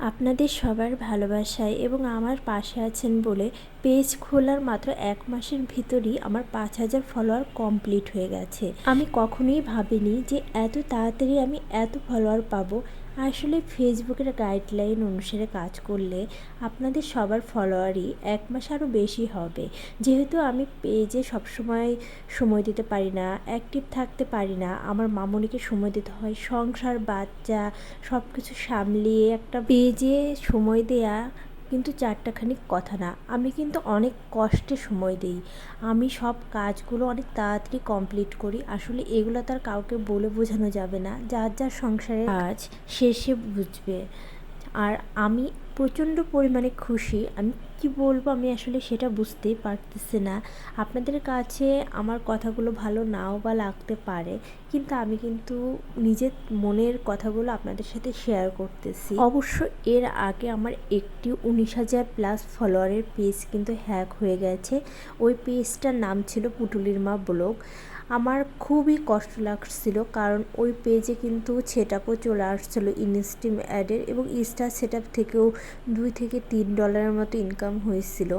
আপনাদের সবার ভালোবাসায় এবং আমার পাশে আছেন বলে পেজ খোলার মাত্র এক মাসের ভিতরই আমার পাঁচ হাজার ফলোয়ার কমপ্লিট হয়ে গেছে। আমি কখনোই ভাবিনি যে এত তাড়াতাড়ি আমি এত ফলোয়ার পাবো। আসলে ফেসবুকের গাইডলাইন অনুসারে কাজ করলে আপনাদের সবার ফলোয়ারই এক মাস আরও বেশি হবে। যেহেতু আমি পেজে সবসময় সময় দিতে পারি না অ্যাক্টিভ থাকতে পারি না, আমার মামনিকে সময় দিতে হয়, সংসার, বাচ্চা সব কিছু সামলিয়ে একটা পেজে সময় দেয়া কিন্তু চারটাখানি কথা না। আমি কিন্তু অনেক কষ্টে সময় দিই। আমি সব কাজগুলো অনেক তাড়াতাড়ি কমপ্লিট করি। আসলে এগুলো তার কাউকে বলে বোঝানো যাবে না। যার যার সংসারে কাজ শেষে বুঝবে। আর আমি প্রচণ্ড পরিমাণে খুশি। আমি কি বলব? আমি আসলে সেটা বুঝতেই পারতেছি না। আপনাদের কাছে আমার কথাগুলো ভালো নাও বা লাগতে পারে, কিন্তু আমি কিন্তু নিজের মনের কথাগুলো আপনাদের সাথে শেয়ার করতেছি। অবশ্য এর আগে আমার একটি উনিশ হাজার প্লাস ফলোয়ারের পেজ কিন্তু হ্যাক হয়ে গেছে। ওই পেজটার নাম ছিল পুটুলির মা ব্লগ। আমার খুবই কষ্ট লাগছিল কারণ ওই পেজে কিন্তু সেটআপও চলে আসছিল ইনস্টিম অ্যাডের এবং স্টার সেটআপ থেকেও দুই থেকে তিন ডলারের মতো ইনকাম হয়েছিল।